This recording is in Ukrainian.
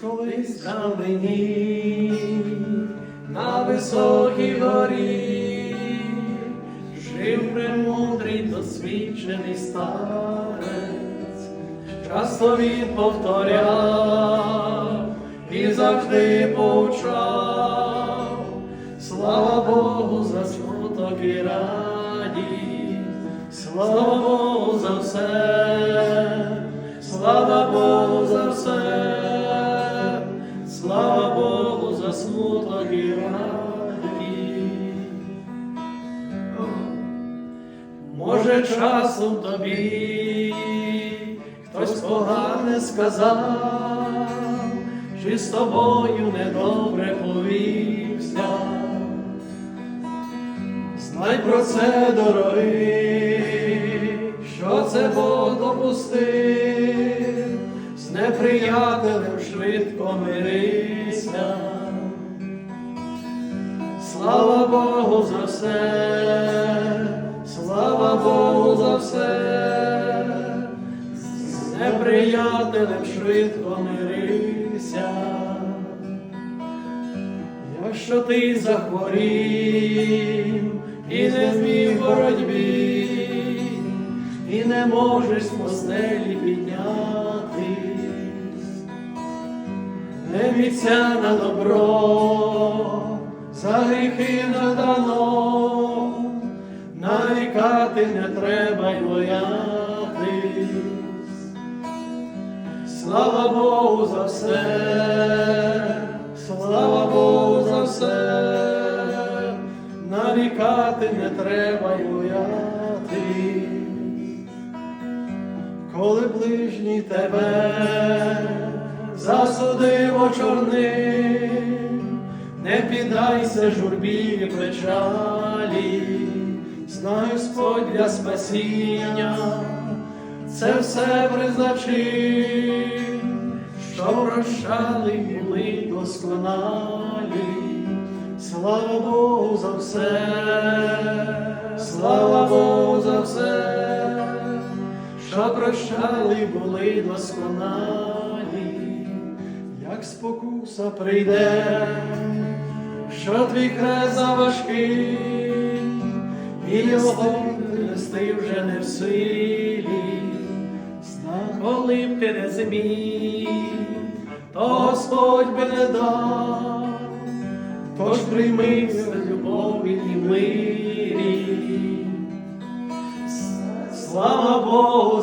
Колись на мені, на високій горі, жив премудрий досвідчений старець, часто він повторяв і завжди повчав, слава Богу за смуток і радість, слава Богу за все, слава Богу Може, часом тобі хтось погане сказав, чи з тобою недобре повівся. Знай про це, дорогий, що це Бог допустив, з неприятелем швидко мирися. Слава Богу за все, Богу за все, з неприятелем швидко мирися. Якщо ти захворів і не вмів боротьбі, і не можеш з постелі піднятись, не міця на добро, за гріхи надано, нарікати не треба й боятись. Слава Богу за все, слава Богу за все, нарікати не треба й боятись. Коли ближній тебе засудив очорним, не піддайся журбі печалі, знай Господь для спасіння, це все призначив, що прощали були досконалі. Слава Богу за все, слава Богу за все. Що прощали були досконалі, як спокуса прийде, що твій хрест заважкий, і його нести вже не в силі, Знай, коли б ти не зміг, то Господь би не дав, тож прийми в любові і мирі. Слава Богу.